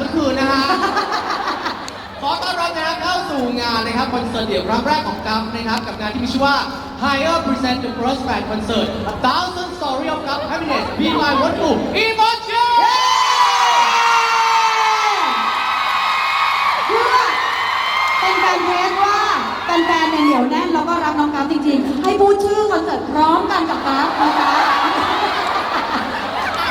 เมื่อคืนนะฮะ ขอต้อนรับนะครับเข้าสู่งานนะครับคอนเสิร์ตเดี่ยวครั้งแรกของกัฟนะครับกับงานที่มีชื่อว่า Higher Present the First Fan Concert A Thousand Story of Gap Happiness Be My One to Emotion เพื่อเป็นการเทสว่าแฟนๆเนี่ยเหนียวแน่นแล้วก็รักน้องกราฟจริงๆ ให้พูดชื่อคอนเสิร์ตพร้อมกันกับกราฟนะคะ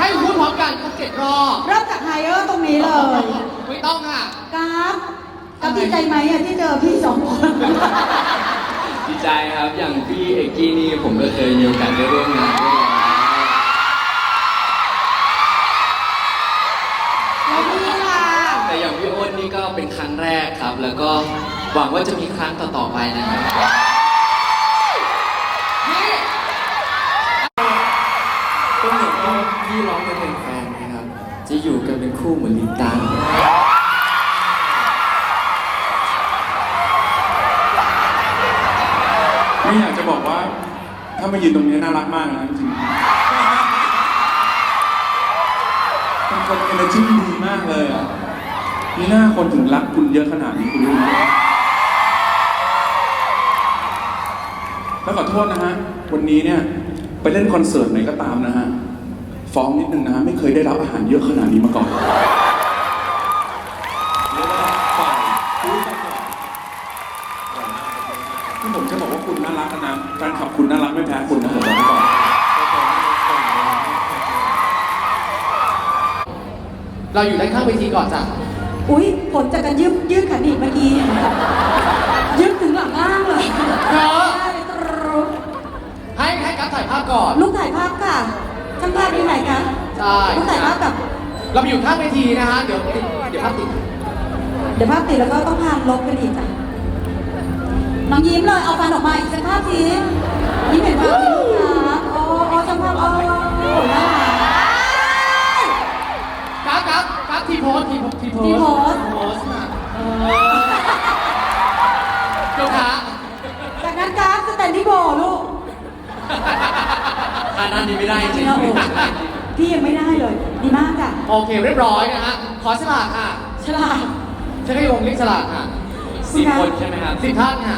ให้พูดพร้อมกันครบเจ็ดรอบเริ่มจากไฮเออร์ตรงนี้เลยไม่ต้องอะกราฟกราฟดีใจไหมอะที่เจอพี่สองคน ดีใจครับ อย่างพี่เอกกี้นี่ผมก็เคยมีโอกาสได้ร่วมงานด้วยแล้วแล้วพี่ล่ะแต่อย่างพี่อ้นนี่ก็เป็นครั้งแรกครับ แล้วก็หวังว่าจะมีครั้งต่อๆไปนะครับ อยู่กันเป็นคู่เหมือนลินตาไม่อยากจะบอกว่า ถ้ามายืนตรงนี้น่ารักมากนะจริงเป็นคนเอเนอร์จีดีมากเลยอะนี่หน้าคนถึงรักคุณเยอะขนาดนี้คุณรู้ไหมแล้วขอโทษนะฮะ วันนี้เนี่ย ไปเล่นคอนเสิร์ตไหนก็ตามนะฮะ ฟ้องนิดนึงนะฮะไม่เคยได้รับอาหารเยอะขนาดนี้มาก่อนเรียกว่าฝ่ายผู้ประกอบที่ผมจะบอกว่าคุณน่ารักนะแฟนคลับคุณน่ารักไม่แพ้คุณนะผมบอกไว้ก่อนเราอยู่ด้านข้างเวทีก่อนจ้ะอุ๊ย ผลจากการยืดยืดขาหนีบเมื่อกี้ยืดถึงหลังล่างเลยเธอได้ตรึ๊บให้ให้กัฟถ่ายภาพก่อน ลูกถ่ายภาพค่ะ ช่างภาพที่ไหนคะใช่ลูกถ่ายภาพกับ เราไปอยู่ข้างเวทีนะฮะ เดี๋ยวติดเดี๋ยวภาพติด เดี๋ยวภาพติดแล้วก็ต้องพานลบกันอีกจ้ะน้องยิ้มเลยเอาฟันออกมาอีกสักภาพทียิ้มเห็นภาพที่ลูกค้า พี่ยังไม่ได้เลย ดีมากจ้ะโอเคเรียบร้อยนะฮะขอฉลากค่ะฉลาด ใช้ขยงเรียกฉลากค่ะสิบคนใช่ไหมครับสิบท่านค่ะ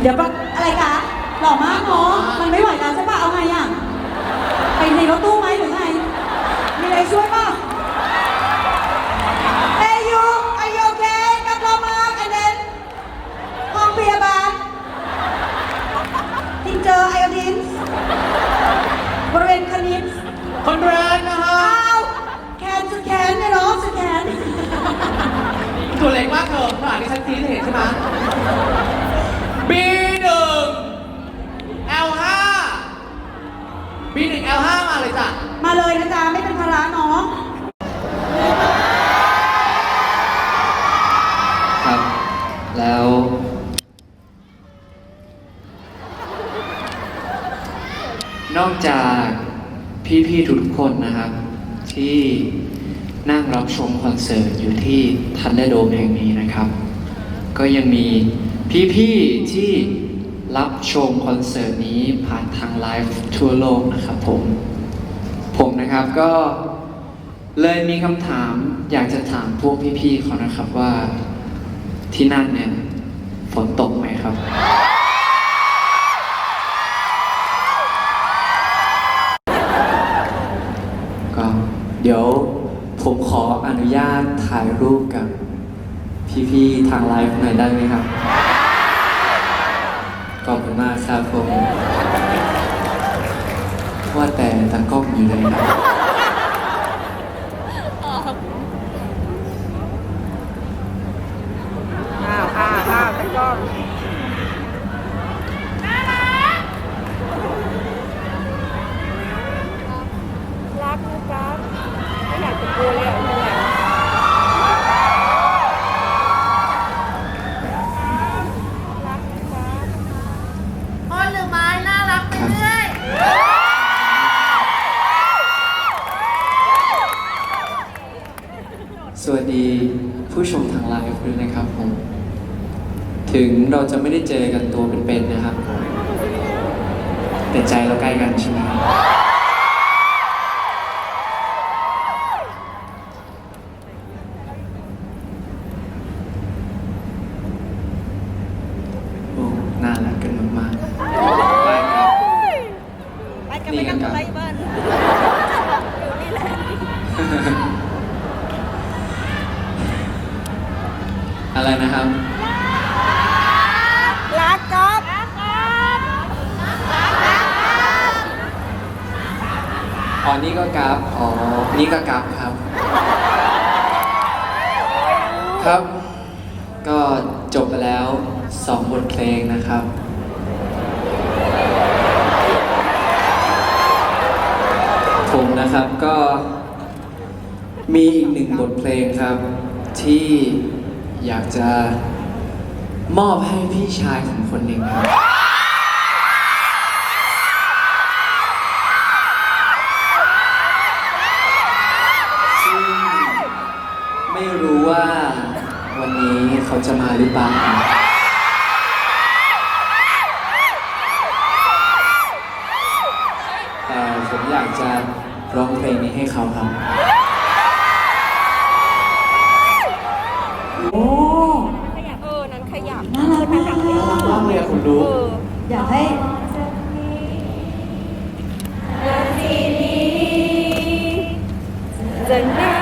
เดี๋ยวปะอะไรคะหล่อมากเนาะมันไม่ไหวแล้วใช่ปะเอาไงอะไปในรถตู้ไหมหรือไงมีอะไรช่วยป่ะ นอกจากพี่ๆทุกคนนะครับ ที่นั่งรับชมคอนเสิร์ตอยู่ที่ทันเดโดมแห่งนี้นะครับ ก็ยังมีพี่ๆที่รับชมคอนเสิร์ตนี้ผ่านทางไลฟ์ทั่วโลกนะครับผม ผมนะครับก็เลยมีคำถามอยากจะถามพวกพี่ๆเขานะครับว่าที่นั่นเนี่ยฝนตกไหมครับ เดี๋ยวผมขออนุญาตถ่ายรูปกับพี่ๆทางไลฟ์หน่อยได้ไหมครับ ขอบคุณมากครับผม ว่าแต่ตากล้องอยู่ไหนครับอ้าวอ้าวอ้าวไม่ต้องรักนะจ๊ะไม่อยากจะกลัวเลยอะไม่อยากรักนะจ๊ะ พ่อหรือไม้น่ารักไปเรื่อย สวัสดี ผู้ชมทางไลฟ์ด้วยนะครับผม ถึงเราจะไม่ได้เจอกันตัวเป็นๆนะครับ แต่ใจเราใกล้กันใช่ไหมครับโอ้น่ารักกันมากๆไปครับไปกันไปกันอะไรบ้านอยู่นี่แหละอะไรนะครับ รักก๊อฟรักก๊อฟ อ๋อ นี่ก็กราฟอ๋อนี่ก็กราฟครับ ครับ ก็จบไปแล้วสองบทเพลงนะครับ ผมนะครับก็มีอีกหนึ่งบทเพลงครับ ที่อยากจะมอบให้พี่ชายของคนหนึ่งครับ เขาจะมาหรือเปล่าแต่ผมอยากจะร้องเพลงนี้ให้เขาครับ โอ้ขยับเออ นั้นขยับน่ารักมากมากเลยอะคุณรู้เอออยากให้จะนับทุ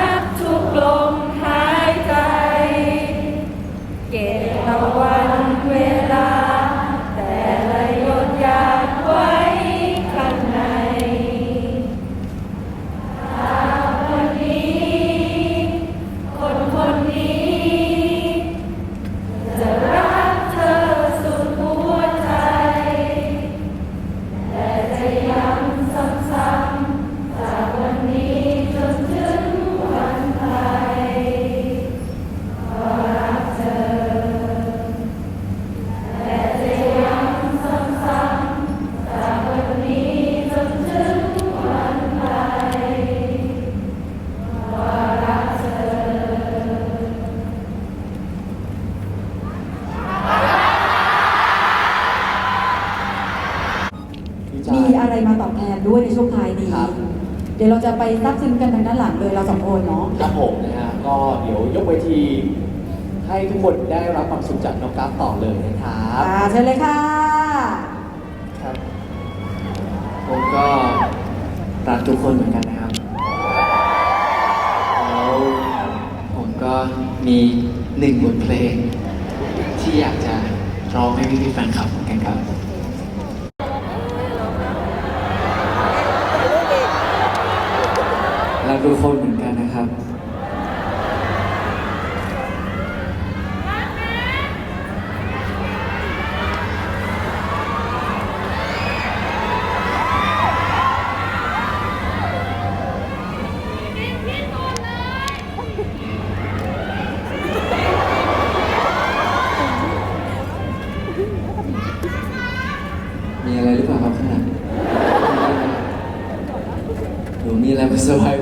เดี๋ยวเราจะไปซับซึ้งกันทางด้านหลังเลยเราสองคนเนาะ ครับผมนะฮะก็เดี๋ยวยกเวทีให้ทุกคนได้รับความสุขจากน้องกราฟต่อเลยนะครับอ่าเชิญเลยค่ะ ครับ ผมก็รักทุกคนเหมือนกันนะครับ แล้วผมก็มีหนึ่งบทเพลง ที่อยากจะร้องให้พี่ๆแฟนคลับเหมือนกันครับ รัก ทุกคนเหมือนกันนะครับ มีอะไรหรือเปล่าครับข้างหลังหนูมีอะไรมาเซอร์ไพรส์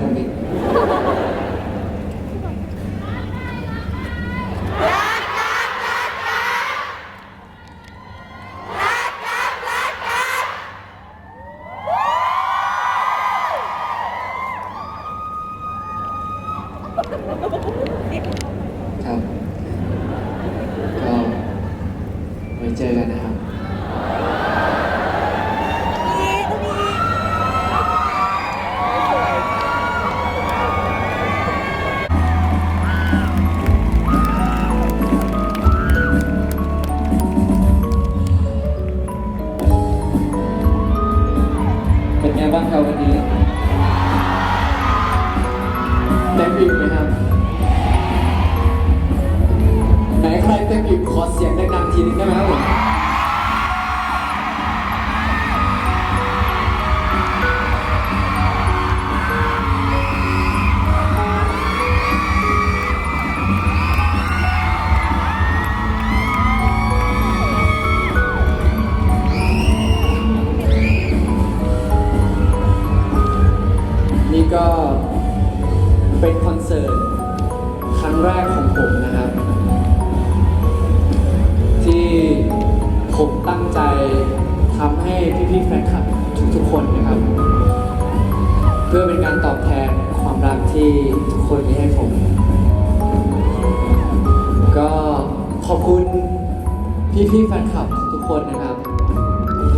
พี่ๆแฟนคลับทุกคนนะครับ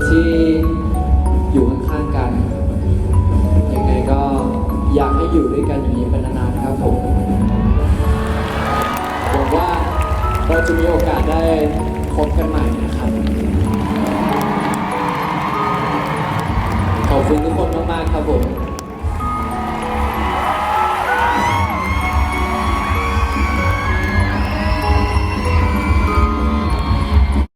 ที่อยู่ข้างๆกัน ยังไงก็อยากให้อยู่ด้วยกันอย่างนี้เป็นนานๆครับผมหวังว่าเราจะมีโอกาสได้พบกันใหม่นะครับ ขอบคุณทุกคนมากๆครับผม